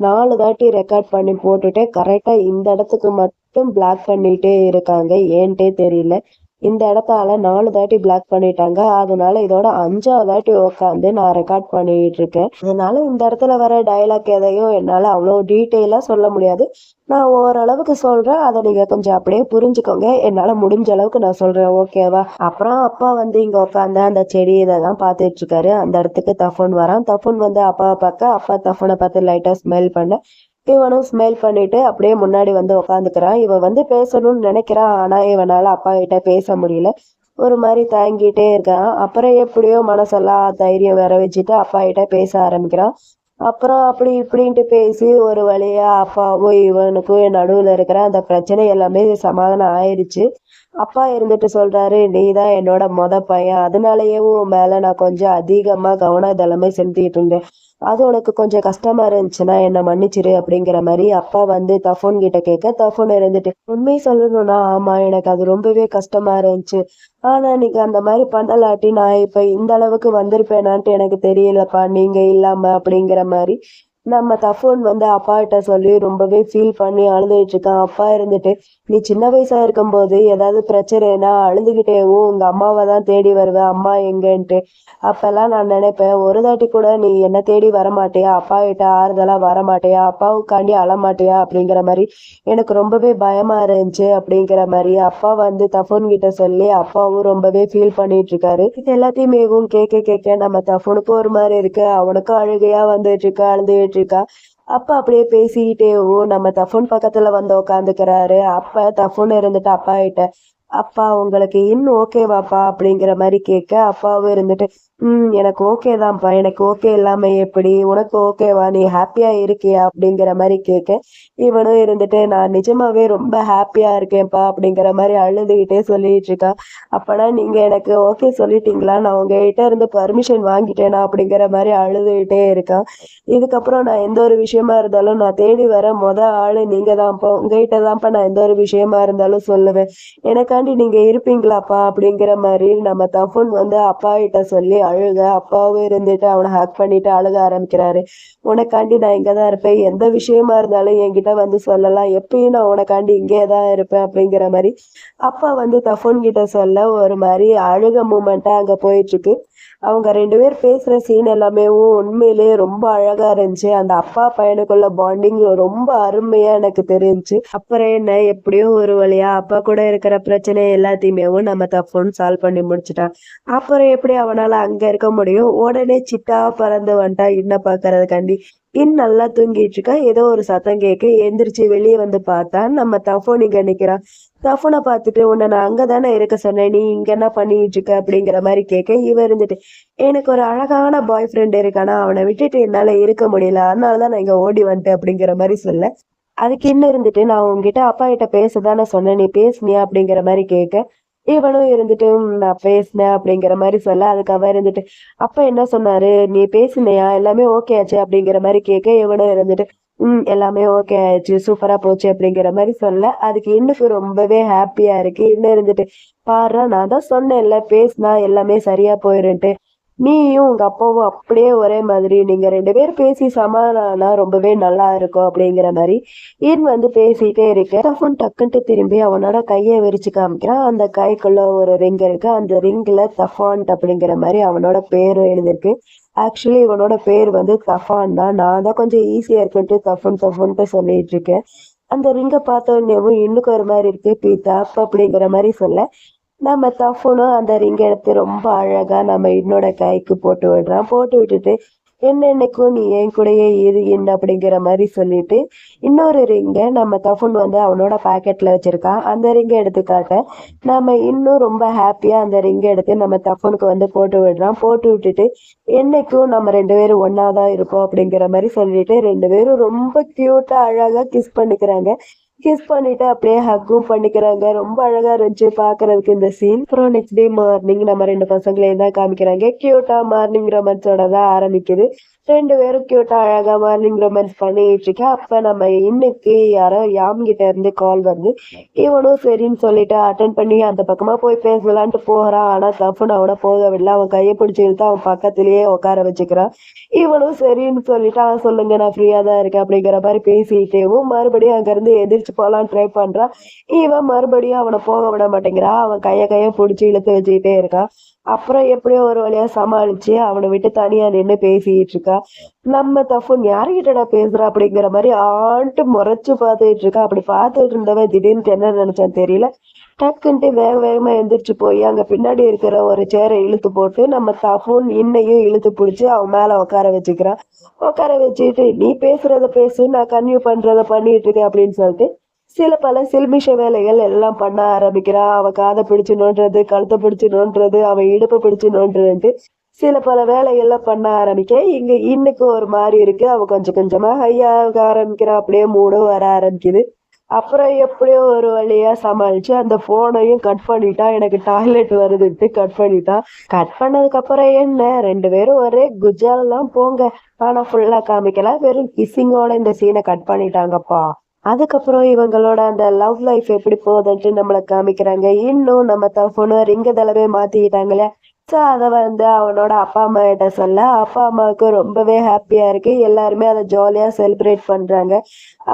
[SPEAKER 1] நாலு தாட்டி ரெக்கார்ட் பண்ணி போட்டுட்டு கரெக்டாக இந்த இடத்துக்கு மட்டும் பிளாக் பண்ணிட்டே இருக்காங்க. ஏன்ட்டே தெரியல. இந்த இடத்தால நாலு தாட்டி பிளாக் பண்ணிட்டாங்க. அதனால இதோட அஞ்சாவது தாட்டி உட்காந்து நான் ரெக்கார்ட் பண்ணிட்டு இருக்கேன். அதனால இந்த இடத்துல வர டைலாக் எதையும் என்னால அவ்வளோ டீட்டெயிலா சொல்ல முடியாது. நான் ஓரளவுக்கு சொல்றேன். அதை நீங்க கொஞ்சம் அப்படியே புரிஞ்சுக்கோங்க. என்னால முடிஞ்ச அளவுக்கு நான் சொல்றேன். ஓகேவா அப்புறம் அப்பா வந்து இங்க உட்காந்து அந்த செடி இதெல்லாம் பார்த்துட்டு இருக்காரு. அந்த இடத்துக்கு தஃபன் வரான். தஃபன் வந்து அப்பாவை பார்க்க அப்பா தஃபனை பார்த்து லைட்டா ஸ்மெல் பண்ண. இவனும் ஸ்மெல் பண்ணிட்டு அப்படியே முன்னாடி வந்து உக்காந்துக்கிறான். இவன் வந்து பேசணும்னு நினைக்கிறான் ஆனா இவனால அப்பா கிட்ட பேச முடியல. ஒரு மாதிரி தயங்கிட்டே இருக்கான். அப்புறம் எப்படியோ மனசெல்லாம் தைரியம் வர வச்சுட்டு அப்பா கிட்ட பேச ஆரம்பிக்கிறான். அப்புறம் அப்படி இப்படின்ட்டு பேசி ஒரு வழியா அப்பாவும் இவனுக்கும் நடுவுல இருக்கிற அந்த பிரச்சனை எல்லாமே சமாதானம் ஆயிடுச்சு அப்பா இருந்துட்டு சொல்றாரு நீ தான் என்னோட மொத பையன். அதனாலயே உன் மேல நான் கொஞ்சம் அதிகமா கவனம் செலுத்திட்டு இருந்தேன். அது உனக்கு கொஞ்சம் கஷ்டமா இருந்துச்சுன்னா என்ன மன்னிச்சிரு அப்படிங்கிற மாதிரி அப்பா வந்து தஃபோன் கிட்ட கேட்க தஃபோன் இருந்துட்டு உண்மை சொல்லணும்னா ஆமா எனக்கு அது ரொம்பவே கஷ்டமா இருந்துச்சு. ஆனா நீங்க அந்த மாதிரி பண்ணலாட்டி நான் இப்ப இந்த அளவுக்கு வந்திருப்பேனான்ட்டு எனக்கு தெரியலப்பா. நீங்க இல்லாம அப்படிங்கிற மாதிரி நம்ம தஃபோன் வந்து அப்பாட்ட சொல்லி ரொம்பவே ஃபீல் பண்ணி அழுதுகிட்ருக்கான் இருக்கான் அப்பா இருந்துட்டு நீ சின்ன வயசா இருக்கும்போது ஏதாவது பிரச்சனைனா அழுதுகிட்டேவும் உங்க அம்மாவை தான் தேடி வருவேன் அம்மா எங்கன்ட்டு. அப்பெல்லாம் நான் நினைப்பேன் ஒரு தாட்டி கூட நீ என்ன தேடி வரமாட்டியா அப்பா கிட்ட ஆறுதலா வரமாட்டியா அப்பாவுக்காண்டி அழமாட்டியா அப்படிங்கிற மாதிரி. எனக்கு ரொம்பவே பயமா இருந்துச்சு அப்படிங்கிற மாதிரி. அப்பா வந்து தஃபோன் கிட்ட சொல்லி அப்பாவும் ரொம்பவே ஃபீல் பண்ணிட்டு இருக்காரு இது எல்லாத்தையுமேவும் கேட்க கேட்க நம்ம தஃபோனுக்கு ஒரு மாதிரி இருக்கு. அவனுக்கும் அழுகையா வந்துட்டு இருக்கா அழுதுகிட்டு இருக்கா அப்பா அப்படியே பேசிக்கிட்டேவும் நம்ம தஃபோன் பக்கத்துல வந்து உட்காந்துக்கிறாரு அப்ப தஃபோன் இருந்துட்டு அப்பா கிட்ட அப்பா உங்களுக்கு இன்னும் ஓகேவாப்பா அப்படிங்கிற மாதிரி கேட்க அப்பாவும் இருந்துட்டு ம் எனக்கு ஓகே தான்ப்பா. எனக்கு ஓகே இல்லாம எப்படி? உனக்கு ஓகேவா நீ ஹாப்பியா இருக்கியா? அப்படிங்கிற மாதிரி கேட்க இவனும் இருந்துட்டு நான் நிஜமாவே ரொம்ப ஹாப்பியா இருக்கேன்ப்பா. அப்படிங்கிற மாதிரி அழுதுகிட்டே சொல்லிட்டு இருக்கா. அப்பனா நீங்க எனக்கு ஓகே சொல்லிட்டீங்களா? நான் உங்ககிட்ட இருந்து பர்மிஷன் வாங்கிட்டேனா? அப்படிங்கிற மாதிரி அழுதுகிட்டே இருக்கான் இதுக்கப்புறம் நான் எந்த ஒரு விஷயமா இருந்தாலும் நான் தேடி வர மொத ஆளு நீங்க தான்ப்பா உங்ககிட்ட தான்ப்பா நான் எந்த ஒரு விஷயமா இருந்தாலும் சொல்லுவேன். எனக்கு எனக்காண்டி நீங்க இருப்பீங்களாப்பா அப்படிங்கிற மாதிரி நம்ம தஃபுன் வந்து அப்பா கிட்ட சொல்லி அழுக அப்பாவும் இருந்துட்டு அவனை ஹக் பண்ணிட்டு அழுக ஆரம்பிக்கிறாரு. உனக்காண்டி நான் இங்கே தான் இருப்பேன். எந்த விஷயமா இருந்தாலும் என்கிட்ட வந்து சொல்லலாம். எப்பயும் நான் உனக்காண்டி இங்கே தான் இருப்பேன் அப்படிங்கிற மாதிரி அப்பா வந்து தஃபோன் கிட்ட சொல்ல ஒரு மாதிரி அழுக மூமெண்ட்டாக அங்கே போயிட்டு இருக்கு அவங்க ரெண்டு பேர் பேசுற சீன் எல்லாமே உண்மையிலேயே ரொம்ப அழகா இருந்துச்சு. அந்த அப்பா பையனுக்குள்ள பாண்டிங் ரொம்ப அருமையா எனக்கு தெரிஞ்சுச்சு. அப்புறம் என்ன எப்படியோ ஒரு வழியா அப்பா கூட இருக்கிற பிரச்சனை எல்லாத்தையுமே நம்ம தப்புன்னு சால்வ் பண்ணி முடிச்சுட்டான். அப்புறம் எப்படி அவனால அங்க இருக்க முடியும்? உடனே சிட்டா பறந்து வந்துட்டா என்ன பாக்குறதுக்காண்டி. இன் நல்லா தூங்கிட்டு இருக்கா. ஏதோ ஒரு சத்தம் கேட்க எந்திரிச்சு வெளியே வந்து பார்த்தா நம்ம தஃபோன் இங்க நிக்கிறான். டஃபனை பார்த்துட்டு உன்னை நான் அங்கே தானே இருக்க சொன்னேன். நீ இங்கே என்ன பண்ணிட்டு இருக்க அப்படிங்கிற மாதிரி கேட்க இவ இருந்துட்டு எனக்கு ஒரு அழகான பாய் ஃப்ரெண்ட் இருக்கானா? அவனை விட்டுட்டு என்னால் இருக்க முடியல. அதனாலதான் நான் இங்கே ஓடி வந்துட்டேன் அப்படிங்கிற மாதிரி சொல்ல. அதுக்கு இன்னும் இருந்துட்டு நான் உங்ககிட்ட அப்பா கிட்ட பேசதானே சொன்னேன். நீ பேசுனியா அப்படிங்கிற மாதிரி கேட்க இவனும் இருந்துட்டு நான் பேசினேன் அப்படிங்கிற மாதிரி சொல்ல. அதுக்கு அவன் இருந்துட்டு அப்பா என்ன சொன்னாரு? நீ பேசினியா? எல்லாமே ஓகே ஆச்சு? அப்படிங்கிற மாதிரி கேட்க இவனும் இருந்துட்டு ம் எல்லாமே ஓகே ஆயிடுச்சு. சூப்பரா போச்சு அப்படிங்கிற மாதிரி சொல்ல அதுக்கு இன்னுக்கு ரொம்பவே ஹாப்பியா இருக்கு. இன்னும் இருந்துட்டு பாரு நான் தான் சொன்னேன்ல பேசினா எல்லாமே சரியா போயிருன்ட்டு நீயும் உங்க அப்பாவும் அப்படியே ஒரே மாதிரி. நீங்க ரெண்டு பேரும் பேசி சமாதானா ரொம்பவே நல்லா இருக்கும் அப்படிங்கிற மாதிரி ஈன் வந்து பேசிட்டே இருக்க டஃபன் டக்குன்ட்டு திரும்பி அவனோட கையை விரிச்சு காமிக்கிறான். அந்த கைக்குள்ள ஒரு ரிங் இருக்கு. அந்த ரிங்ல தஃபான்ட் அப்படிங்கிற மாதிரி அவனோட பேரும் எழுதிருக்கு. ஆக்சுவலி இவனோட பேர் வந்து தஃபான் தான். நான் தான் கொஞ்சம் ஈஸியா இருக்குன்ட்டு தஃபன் தஃபன்ட்டு சொல்லிட்டு இருக்கேன். அந்த ரிங்கை பார்த்த உடனேவும் இன்னுக்கு ஒரு மாதிரி இருக்கு. தப் அப்படிங்கிற மாதிரி சொல்ல. நம்ம தஃபனும் அந்த ரிங் எடுத்து ரொம்ப அழகா நம்ம என்னோட கைக்கு போட்டு விடுறான். போட்டு விட்டுட்டு என்னென்னைக்கும் நீ என் கூடயே இரு என்ன அப்படிங்கிற மாதிரி சொல்லிட்டு இன்னொரு ரிங்கை நம்ம தஃபுன் வந்து அவனோட பாக்கெட்ல வச்சிருக்கான். அந்த ரிங்கை எடுத்து காட்ட நம்ம இன்னும் ரொம்ப ஹாப்பியா அந்த ரிங்கை எடுத்து நம்ம தஃபுனுக்கு வந்து போட்டு விடுறான் போட்டு விட்டுட்டு என்னைக்கும் நம்ம ரெண்டு பேரும் ஒன்னாதான் இருப்போம் அப்படிங்கிற மாதிரி சொல்லிட்டு ரெண்டு பேரும் ரொம்ப கியூட்டா அழகா கிஸ் பண்ணிக்கிறாங்க. கிஸ் பண்ணிட்டு அப்படியே ஹக்கும் பண்ணிக்கிறாங்க. ரொம்ப அழகா இருந்துச்சு பாக்குறதுக்கு இந்த சீன் அப்புறம் நெக்ஸ்ட் டே மார்னிங் நம்ம ரெண்டு பசங்களையும் தான் காமிக்கிறாங்க. கியூட்டா மார்னிங் ரொமான்ஸோட தான் ஆரம்பிக்குது. ரெண்டு பேரும் கியூட்டா அழகா மார்னிங் ரொமான்ஸ் பண்ணிட்டு இருக்கேன். அப்ப நம்ம இன்னைக்கு யாரோ யாம் கிட்ட இருந்து கால் வந்து இவனும் சரின்னு சொல்லிட்டு அட்டன் பண்ணி அந்த பக்கமா போய் பேசலான்ட்டு போகிறான் ஆனா தப்புன்னு அவனை போக விடல. அவன் கையை பிடிச்சி இழுத்து அவன் பக்கத்திலேயே உட்கார வச்சுக்கிறான். இவனும் சரின்னு சொல்லிட்டு அவன் சொல்லுங்க. நான் ஃப்ரீயா தான் இருக்கேன். அப்படிங்கிற மாதிரி பேசிட்டேவும் மறுபடியும் அங்க இருந்து எதிர்த்து போலான்னு ட்ரை பண்றான் இவன் மறுபடியும் அவனை போக விட மாட்டேங்கிறான் அவன் கைய கைய பிடிச்சி இழுத்து வச்சுக்கிட்டே இருக்கான் அப்புறம் எப்படியோ ஒரு வழியா சமாளிச்சு அவனை விட்டு தனியா நின்று பேசிட்டு இருக்கா. நம்ம தஃபுன் யாருகிட்டடா பேசுறா அப்படிங்கிற மாதிரி ஆண்டு முறைச்சு பார்த்துட்டு இருக்கா அப்படி பார்த்துட்டு இருந்தவன் திடீர்னு என்ன நினைச்சான்னு தெரியல. டக்குன்ட்டு வேக வேகமா எந்திரிச்சு போய் அங்க பின்னாடி இருக்கிற ஒரு சேரை இழுத்து போட்டு நம்ம தஃபுன் இன்னையும் இழுத்து பிடிச்சி அவன் மேல உட்கார வச்சுக்கிறான் உட்கார வச்சுட்டு நீ பேசுறத பேசு நான் கன்வியூ பண்றத பண்ணிட்டு இருக்கேன் அப்படின்னு சொல்லிட்டு சில பல சில்மிஷ வேலைகள் எல்லாம் பண்ண ஆரம்பிக்கிறான் அவன் காதை பிடிச்சு நோண்டுறது கழுத்தை பிடிச்சு நோண்டுறது அவன் இடுப்பை பிடிச்சு நோண்டுறது. சில பல வேலையெல்லாம் பண்ண ஆரம்பிக்க. இங்க இன்னைக்கு ஒரு மாதிரி இருக்கு. அவ கொஞ்சம் கொஞ்சமா ஹையாக ஆரம்பிக்கிறான் அப்படியே மூடும் வர ஆரம்பிக்குது. அப்புறம் எப்படியோ ஒரு வழியா சமாளிச்சு அந்த போனையும் கட் பண்ணிட்டா. எனக்கு டாய்லெட் வருதுன்ட்டு கட் பண்ணிட்டா. கட் பண்ணதுக்கு அப்புறம் என்ன? ரெண்டு பேரும் ஒரே குஜாலெல்லாம் போங்க. ஆனா ஃபுல்லா காமிக்கல. வெறும் கிஸ்ஸிங்கோட இந்த சீனை கட் பண்ணிட்டாங்கப்பா. அதுக்கப்புறம் இவங்களோட அந்த லவ் லைஃப் எப்படி போகுதுன்ட்டு நம்மளை காமிக்கிறாங்க. இன்னும் நம்ம தப்புன்னு ரிங்க தளவே மாத்திக்கிட்டாங்களே. ஸோ அதை வந்து அவனோட அப்பா அம்மா கிட்ட சொல்ல. அப்பா அம்மாவுக்கு ரொம்பவே ஹாப்பியாக இருக்கு. எல்லாருமே அதை ஜாலியாக செலிப்ரேட் பண்ணுறாங்க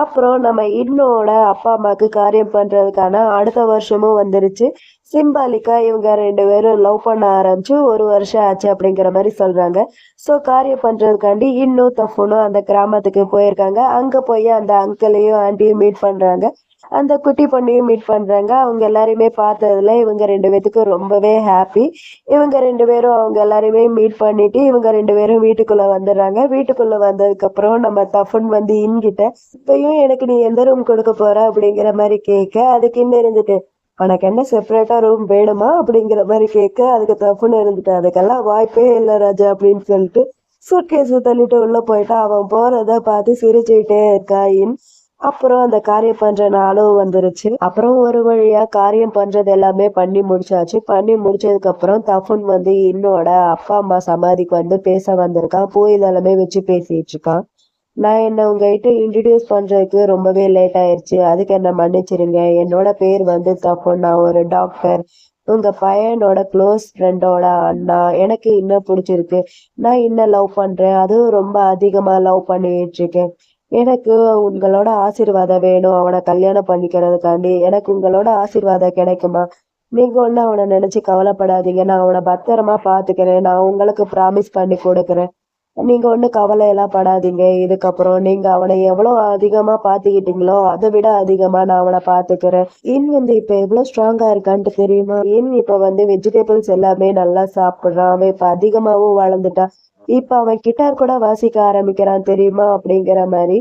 [SPEAKER 1] அப்புறம் நம்ம இன்னோட அப்பா அம்மாவுக்கு காரியம் பண்ணுறதுக்கான அடுத்த வருஷமும் வந்துருச்சு. சிம்பாலிக்கா இவங்க ரெண்டு பேரும் லவ் பண்ண ஆரம்பிச்சு ஒரு வருஷம் ஆச்சு அப்படிங்கிற மாதிரி சொல்றாங்க. ஸோ காரியம் பண்றதுக்காண்டி இன்னும் தஃபுனும் அந்த கிராமத்துக்கு போயிருக்காங்க. அங்கே போய் அந்த அங்கிளையும் ஆண்டியும் மீட் பண்றாங்க. அந்த குட்டி பொண்ணையும் மீட் பண்றாங்க. அவங்க எல்லாரையுமே பார்த்ததுல இவங்க ரெண்டு பேத்துக்கும் ரொம்பவே ஹாப்பி இவங்க ரெண்டு பேரும் அவங்க எல்லாரையுமே மீட் பண்ணிட்டு இவங்க ரெண்டு பேரும் வீட்டுக்குள்ள வந்துடுறாங்க. வீட்டுக்குள்ள வந்ததுக்கு அப்புறம் நம்ம தஃபன் வந்து இன்கிட்ட இப்பயும் எனக்கு நீ எந்த ரூம் கொடுக்க போற? அப்படிங்கிற மாதிரி கேட்க அதுக்கு இன்னும் இருந்துட்டு உனக்கு என்ன செப்பரேட்டா ரூம் வேணுமா? அப்படிங்கிற மாதிரி கேட்க அதுக்கு தப்புன்னு இருந்துட்டு அதுக்கெல்லாம் வாய்ப்பே இல்லை ராஜா அப்படின்னு சொல்லிட்டு சூட்கேஸ் தள்ளிட்டு உள்ள போயிட்டா. அவன் போறத பார்த்து சிரிச்சுக்கிட்டே இருக்காயின் அப்புறம் அந்த காரியம் பண்ற நாளும் வந்துருச்சு. அப்புறம் ஒரு வழியா காரியம் பண்றது எல்லாமே பண்ணி முடிச்சாச்சு. பண்ணி முடிச்சதுக்கு அப்புறம் தஃபுன் வந்து என்னோட அப்பா அம்மா சமாதிக்கு வந்து பேச வந்திருக்கான். போய் இதெல்லாமே வச்சு பேசிட்டு இருக்கான். நான் என்ன உங்ககிட்ட இன்ட்ரடியூஸ் பண்றதுக்கு ரொம்பவே லேட் ஆயிருச்சு. அதுக்கு என்ன மன்னிச்சிருங்க. என்னோட பேர் வந்து தப்புன் நான் ஒரு டாக்டர் உங்க பையனோட க்ளோஸ் ஃப்ரெண்டோட அண்ணா. எனக்கு இன்னும் பிடிச்சிருக்கு. நான் இன்னும் லவ் பண்றேன். அதுவும் ரொம்ப அதிகமா லவ் பண்ணிட்டு இருக்கேன். எனக்கு உங்களோட ஆசீர்வாதம் வேணும். அவனை கல்யாணம் பண்ணிக்கிறதுக்காண்டி எனக்கு உங்களோட ஆசீர்வாதம் கிடைக்குமா? நீங்க ஒண்ணு அவனை நினைச்சு கவலைப்படாதீங்க. நான் அவனை பத்திரமா பாத்துக்கிறேன் நான் உங்களுக்கு ப்ராமிஸ் பண்ணி கொடுக்குறேன். நீங்க ஒண்ணு கவலை எல்லாம் படாதீங்க. இதுக்கப்புறம் நீங்க அவனை எவ்வளவு அதிகமா பாத்துக்கிட்டீங்களோ அதை விட அதிகமா நான் அவனை பாத்துக்கிறேன் இன் வந்து இப்ப எவ்வளவு ஸ்ட்ராங்கா இருக்கான்ட்டு தெரியுமா? இன் இப்ப வந்து வெஜிடபிள்ஸ் எல்லாமே நல்லா சாப்பிடுறான். அவன் இப்ப அதிகமாவும் வளர்ந்துட்டான். இப்ப அவன் கிட்டார் கூட வாசிக்க ஆரம்பிக்கிறான் தெரியுமா அப்படிங்கிற மாதிரி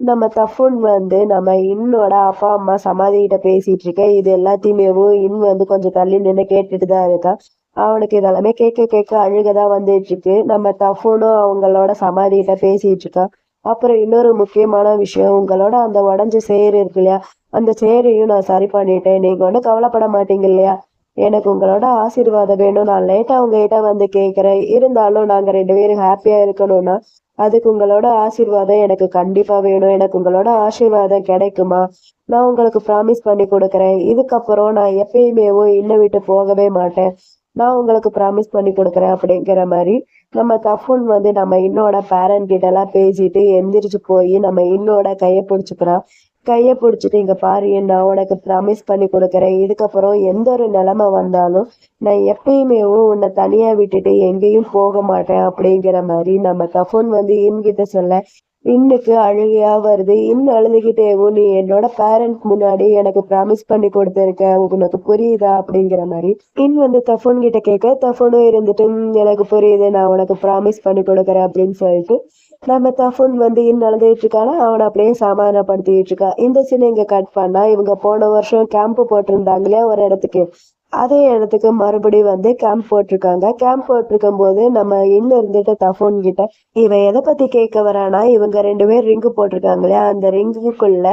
[SPEAKER 1] நம்ம தஃபுன் வந்து நம்ம இன்னோட அப்பா அம்மா சமாதி கிட்ட பேசிட்டு இருக்கேன். இது எல்லாத்தையுமே இன் வந்து கொஞ்சம் தள்ளி நின்று கேட்டுட்டு தான் இருக்கான் அவனுக்கு இதெல்லாமே கேட்க கேட்க அழுகதான் வந்துட்டு இருக்கு. நம்ம தஃபுனும் அவங்களோட சமாதிகிட்ட பேசிட்டு இருக்கான் அப்புறம் இன்னொரு முக்கியமான விஷயம் உங்களோட அந்த உடஞ்ச சேர் இருக்கு இல்லையா? அந்த சேரையும் நான் சரி பண்ணிட்டேன். நீங்க ஒன்றும் கவலைப்பட மாட்டீங்க இல்லையா? எனக்கு உங்களோட ஆசீர்வாதம் வேணும். நான் லேட்டா உங்ககிட்ட வந்து கேட்கிறேன் இருந்தாலும் நாங்க ரெண்டு பேரும் ஹாப்பியா இருக்கணும்னா அதுக்கு உங்களோட ஆசீர்வாதம் எனக்கு கண்டிப்பா வேணும். எனக்கு உங்களோட ஆசீர்வாதம் கிடைக்குமா? நான் உங்களுக்கு ப்ராமிஸ் பண்ணி கொடுக்குறேன். இதுக்கப்புறம் நான் எப்பயுமேவோ இன்னை விட்டு போகவே மாட்டேன். நான் உங்களுக்கு ப்ராமிஸ் பண்ணி கொடுக்குறேன் அப்படிங்கிற மாதிரி நம்ம தஃபுன் வந்து நம்ம இன்னோட பேரண்ட் கிட்ட எல்லாம் பேசிட்டு எந்திரிச்சு போய் நம்ம இன்னோட கையை பிடிச்சிக்கிறான் கையை பிடிச்சிட்டு இங்க பாரு நான் உனக்கு ப்ராமிஸ் பண்ணி கொடுக்குறேன். இதுக்கப்புறம் எந்த ஒரு நிலைமை வந்தாலும் நான் எப்பயுமே உன்னை தனியா விட்டுட்டு எங்கேயும் போக மாட்டேன் அப்படிங்கிற மாதிரி நம்ம கஃபோன் வந்து இன்கிட்ட சொல்ல இன்னைக்கு அழுகையா வருது. இன்னும் அழுதுகிட்டேவும் நீ என்னோட பேரண்ட் முன்னாடி எனக்கு ப்ராமிஸ் பண்ணி கொடுத்துருக்க. உனக்கு புரியுதா? அப்படிங்கிற மாதிரி. இன் வந்து தஃபோன் கிட்ட கேட்க தஃபோனும் இருந்துட்டு எனக்கு புரியுது. நான் உனக்கு ப்ராமிஸ் பண்ணி கொடுக்குறேன். அப்படின்னு சொல்லிட்டு நம்ம தஃபுன் வந்து இன்னும் இருக்கானா அவனை அப்படியே சமாதானப்படுத்திட்டு இருக்கான் இந்த சீனை இங்க கட் பண்ணா இவங்க போன வருஷம் கேம்ப் போட்டிருந்தாங்களே ஒரு இடத்துக்கு. அதே இடத்துக்கு மறுபடியும் வந்து கேம்ப் போட்டிருக்காங்க. கேம்ப் போட்டிருக்கும் போது நம்ம இன்னும் இருந்துட்டு தஃபோன் கிட்ட இவன் எதை பத்தி கேட்க வரானா இவங்க ரெண்டு பேர் ரிங்கு போட்டிருக்காங்க இல்லையா? அந்த ரிங்குக்குள்ள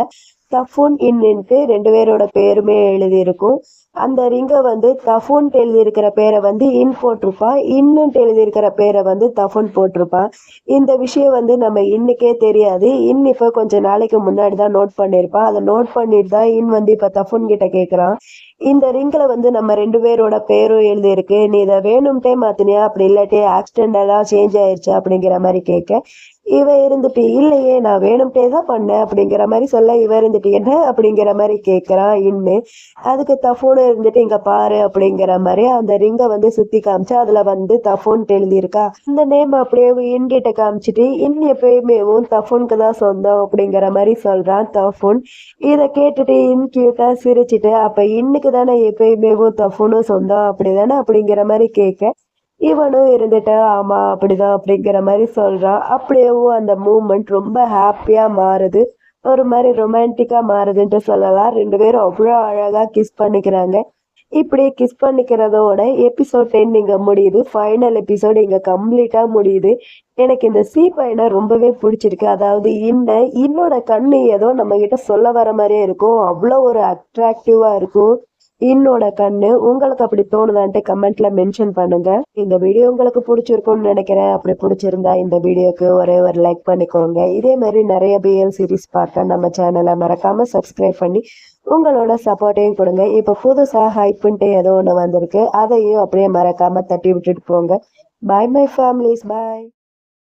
[SPEAKER 1] தஃபூன் இன்னின்ட்டு ரெண்டு பேரோட பேருமே எழுதியிருக்கும். அந்த ரிங்கை வந்து தஃபூன்ட்டு எழுதியிருக்கிற பேரை வந்து இன் போட்டிருப்பான் இன்னுன்ட்டு எழுதியிருக்கிற பேரை வந்து தஃபூன் போட்டிருப்பான் இந்த விஷயம் வந்து நம்ம இன்னைக்கே தெரியாது. இன் இப்போ கொஞ்சம் நாளைக்கு முன்னாடி தான் நோட் பண்ணியிருப்பான் அதை நோட் பண்ணிட்டு தான் இன் வந்து இப்போ தஃபூன் கிட்ட கேட்குறான் இந்த ரிங்கில் வந்து நம்ம ரெண்டு பேரோட பேரும் எழுதியிருக்கு. நீ இதை வேணும்ட்டே மாற்றினியா அப்படி இல்லாட்டி ஆக்சிடென்டெல்லாம் சேஞ்ச் ஆயிடுச்சு அப்படிங்கிற மாதிரி கேட்க. இவன் இருந்துட்டு இல்லையே நான் வேணும்ட்டே தான் பண்ணேன் அப்படிங்கிற மாதிரி சொல்ல இவன் இருந்துட்டு என்ன? அப்படிங்கிற மாதிரி கேட்குறான் இன்னு. அதுக்கு தஃபோன் இருந்துட்டு இங்கே பாரு அப்படிங்கிற மாதிரி அந்த ரிங்கை வந்து சுற்றி காமிச்சு அதுல வந்து தஃபோன் எழுதியிருக்கா. இந்த நேம் அப்படியே இன்கிட்ட காமிச்சிட்டு இன் எப்பயுமேவும் தஃபோனுக்கு தான் சொந்தம் அப்படிங்கிற மாதிரி சொல்கிறான் தஃபோன். இதை கேட்டுட்டு இன் கியூட்டாக சிரிச்சிட்டு அப்போ இன்னுக்கு தானே எப்பயுமேவும் தஃபோனும் சொந்தம் அப்படி தானே அப்படிங்கிற மாதிரி கேட்க இவனும் இருந்துட்டு ஆமா அப்படிதான் அப்படிங்கிற மாதிரி சொல்றான் அப்படியேவும் அந்த மூமெண்ட் ரொம்ப ஹாப்பியா மாறுது. ஒரு மாதிரி ரொமான்டிக்கா மாறுதுன்ட்டு சொல்லலாம். ரெண்டு பேரும் அவ்வளோ அழகா கிஸ் பண்ணிக்கிறாங்க. இப்படி கிஸ் பண்ணிக்கிறதோட எபிசோட் டென் இங்க முடியுது. ஃபைனல் எபிசோட் இங்க கம்ப்ளீட்டா முடியுது. எனக்கு இந்த சி பையனை ரொம்பவே பிடிச்சிருக்கு. அதாவது இன்ன இன்னோட கண்ணு ஏதோ நம்ம கிட்ட சொல்ல வர மாதிரியே இருக்கும். அவ்வளோ ஒரு அட்ராக்டிவா இருக்கும். என்னோட கண்ணு உங்களுக்கு அப்படி தோணுதான்ட்டு கமெண்ட்ல மென்ஷன் பண்ணுங்க. இந்த வீடியோ உங்களுக்கு பிடிச்சிருக்கும்னு நினைக்கிறேன். அப்படி பிடிச்சிருந்தா இந்த வீடியோக்கு ஒரே ஒரு லைக் பண்ணிக்கோங்க. இதே மாதிரி நிறைய பிஎல் சீரிஸ் பார்க்க நம்ம சேனலை மறக்காம சப்ஸ்கிரைப் பண்ணி உங்களோட சப்போர்ட்டையும் கொடுங்க. இப்போ புதுசாக ஹைப்புன்ட்டு ஏதோ ஒன்று வந்திருக்கு. அதையும் அப்படியே மறக்காம தட்டி விட்டுட்டு போங்க. Bye my families bye